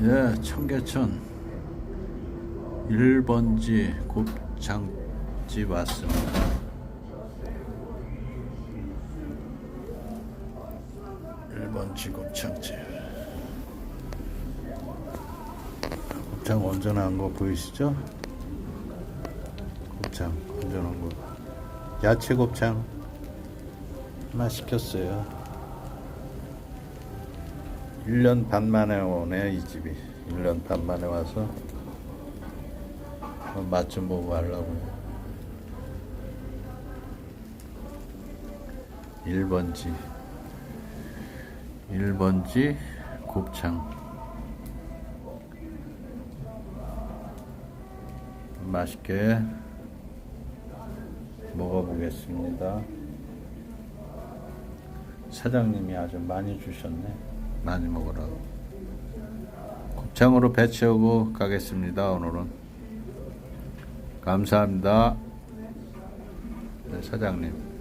예, 청계천 1번지 곱창집 왔습니다. 일번지 곱창집. 곱창 온전한 거 보이시죠? 곱창 온전한 거. 야채 곱창 하나 시켰어요. 1년 반 만에 오네 이 집이. 1년 반 만에 와서 맛 좀 보고 하려고요 1번지. 1번지 곱창. 맛있게 먹어보겠습니다. 사장님이 아주 많이 주셨네. 많이 먹으라고. 곱창으로 배 채우고 가겠습니다. 오늘은. 감사합니다. 네, 사장님.